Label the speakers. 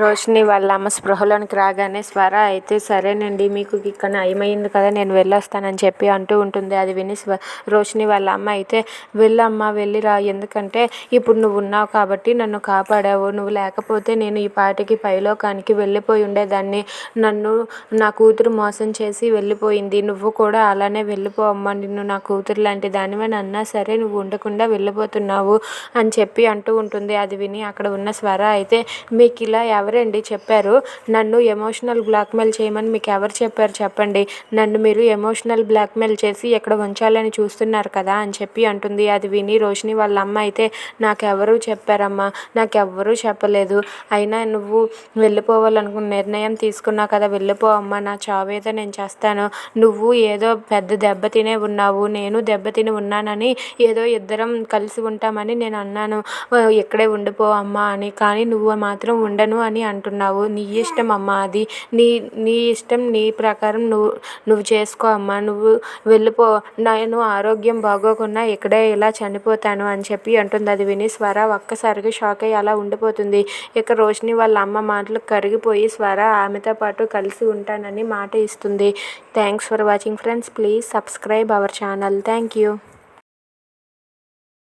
Speaker 1: రోషిని వాళ్ళ అమ్మ స్పృహలోనికి రాగానే స్వర అయితే సరేనండి మీకు ఇక్కడ నయమైంది కదా నేను వెళ్ళొస్తానని చెప్పి అంటూ ఉంటుంది. అది విని స్వ రోషిని వాళ్ళ అమ్మ అయితే వెళ్ళమ్మా వెళ్ళిరా ఎందుకంటే ఇప్పుడు నువ్వు ఉన్నావు కాబట్టి నన్ను కాపాడావు. నువ్వు లేకపోతే నేను ఈ పాటికి పైలోకానికి వెళ్ళిపోయి ఉండేదాన్ని. నన్ను నా కూతురు మోసం చేసి వెళ్ళిపోయింది. నువ్వు కూడా అలానే వెళ్ళిపో అమ్మా. నిన్ను నా కూతురు లాంటి దానివని అన్నా సరే నువ్వు ఉండకుండా వెళ్ళిపోతున్నావు అని చెప్పి అంటూ ఉంటుంది. అది విని అక్కడ ఉన్న స్వర అయితే మీకు ఇలా ఎవరండి చెప్పారు? నన్ను ఎమోషనల్ బ్లాక్మెయిల్ చేయమని మీకు ఎవరు చెప్పారు చెప్పండి. నన్ను మీరు ఎమోషనల్ బ్లాక్మెయిల్ చేసి ఎక్కడ ఉంచాలని చూస్తున్నారు కదా అని చెప్పి అంటుంది. అది విని రోషిని వాళ్ళ అమ్మ అయితే నాకెవరు చెప్పారమ్మా. నాకెవ్వరూ చెప్పలేదు. అయినా నువ్వు వెళ్ళిపోవాలనుకున్న నిర్ణయం తీసుకున్నా కదా వెళ్ళిపో అమ్మా. నా చావేదో నేను చేస్తాను. నువ్వు ఏదో పెద్ద దెబ్బ తినే ఉన్నావు. నేను దెబ్బతిని ఉన్నానని ఏదో ఇద్దరం కలిసి ఉంటామని నేను అన్నాను. ఇక్కడే ఉండిపో అమ్మా అని. కానీ నువ్వు మాత్రం ఉండను అని అంటున్నావు. నీ ఇష్టం అమ్మా అది. నీ నీ ఇష్టం నీ ప్రకారం నువ్వు నువ్వు చేసుకో అమ్మా. నువ్వు వెళ్ళిపో. నేను ఆరోగ్యం బాగోకుండా ఇక్కడే ఇలా చనిపోతాను అని చెప్పి అంటుంది. అది విని స్వర ఒక్కసారిగా షాక్ అయ్యి అలా ఉండిపోతుంది. ఇక రోషిని వాళ్ళ అమ్మ మాటలు కరిగిపోయి స్వర ఆమెతో పాటు కలిసి ఉంటానని మాట ఇస్తుంది. Thanks for watching friends please subscribe our channel thank you